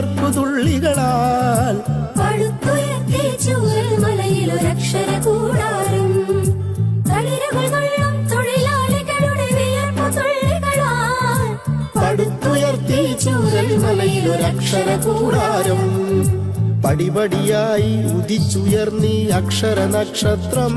വിയർപ്പു തുള്ളികളാൽ പടുത്തുയർത്തി ചൂരൽ മലയിലൊരക്ഷര കൂടാരം. തളിരുകൾ കൊള്ളും തൊഴിലാളികളുടെ വിയർപ്പു തുള്ളികളാൽ പടുത്തുയർത്തി ചൂരൽ മലയിലൊരക്ഷര കൂടാരം. പടിപടിയായി ഉദിച്ചുയർന്നീ അക്ഷര നക്ഷത്രം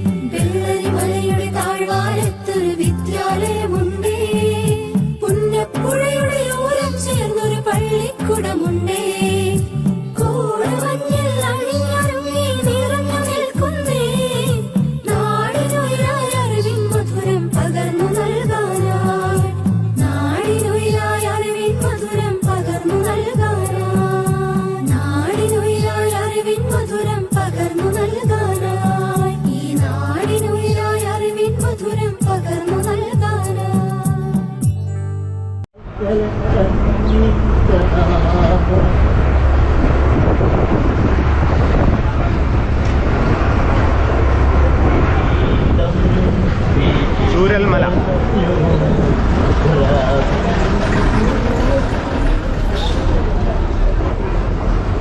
ചൂരൽമല.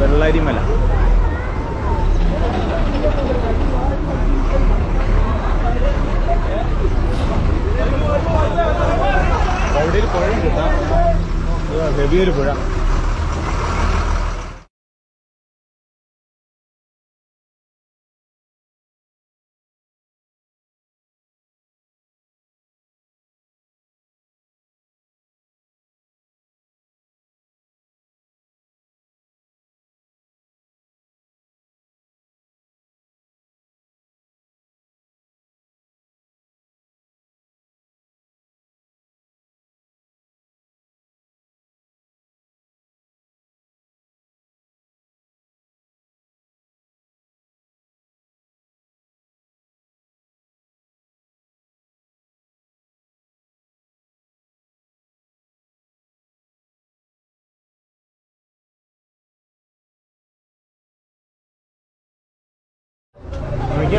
വെള്ളരിമല. വലിയൊരു പുഴ.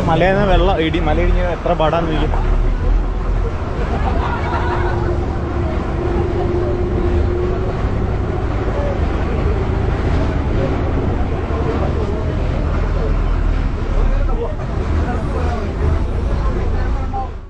മലയിൽ നിന്ന് വെള്ളം ഇടി മല ഇടിഞ്ഞ എത്ര പാടാന്ന് ചോദിക്കും.